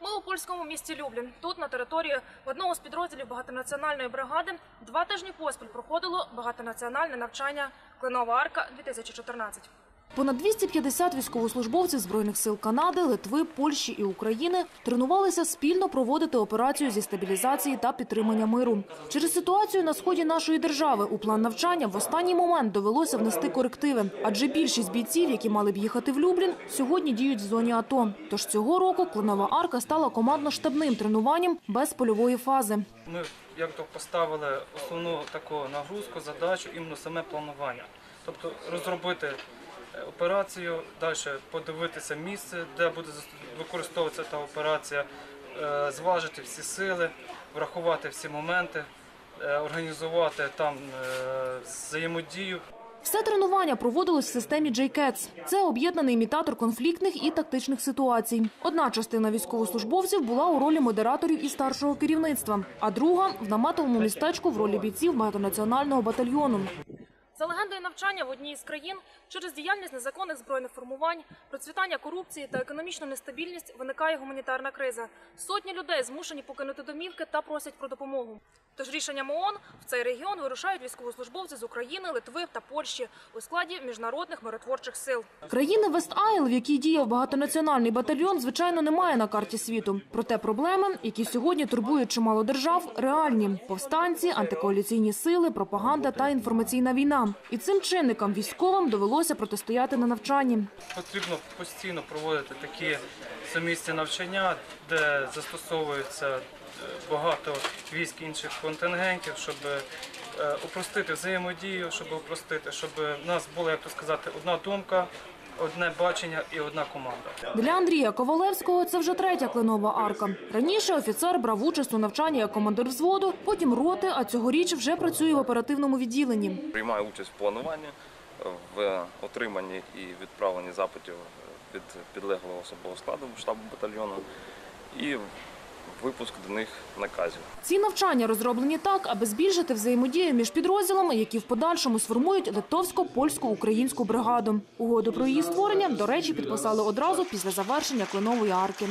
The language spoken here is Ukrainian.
Ми у польському місті Люблін. Тут, на території одного з підрозділів багатонаціональної бригади, два тижні поспіль проходило багатонаціональне навчання Клинова арка 2014 Понад 250 військовослужбовців Збройних сил Канади, Литви, Польщі і України тренувалися спільно проводити операцію зі стабілізації та підтримання миру. Через ситуацію на сході нашої держави у план навчання в останній момент довелося внести корективи, адже більшість бійців, які мали б їхати в Люблін, сьогодні діють в зоні АТО. Тож цього року Клинова арка стала командно-штабним тренуванням без польової фази. Ми як то поставили основну таку нагрузку, задачу іменно саме планування. Тобто розробити операцію, далі подивитися місце, де буде використовуватися та операція, е, зважити всі сили, врахувати всі моменти, е, організувати там е, взаємодію. Все тренування проводилось в системі JCATS. Це об'єднаний імітатор конфліктних і тактичних ситуацій. Одна частина військовослужбовців була у ролі модераторів і старшого керівництва, а друга в наметовому містечку в ролі бійців багатонаціонального батальйону. За легендою навчання в одній із країн через діяльність незаконних збройних формувань, процвітання корупції та економічну нестабільність виникає гуманітарна криза. Сотні людей змушені покинути домівки та просять про допомогу. Тож рішенням ООН в цей регіон вирушають військовослужбовці з України, Литви та Польщі у складі міжнародних миротворчих сил. Країни Вест-Айл, в якій діяв багатонаціональний батальйон, звичайно, немає на карті світу. Проте проблеми, які сьогодні турбують чимало держав, реальні: повстанці, антикоаліційні сили, пропаганда та інформаційна війна. І цим чинникам військовим довелося протистояти на навчанні. Потрібно постійно проводити такі сумісні навчання, де застосовується е, багато військ інших контингентів, щоб е, упростити взаємодію, щоб упростити, щоб в нас була, як то сказати, одна думка, одне бачення і одна команда. Для Андрія Ковалевського це вже третя кленова арка. Раніше офіцер брав участь у навчанні як командир взводу, потім роти, а цьогоріч вже працює в оперативному відділенні. приймаю участь в плануванні, в отриманні і відправленні запитів від підлеглого особового складу штабу батальйону і випуск до них наказів. Ці навчання розроблені так, аби збільшити взаємодію між підрозділами, які в подальшому сформують литовсько-польсько-українську бригаду. Угоду про її створення, до речі, підписали одразу після завершення кленової арки.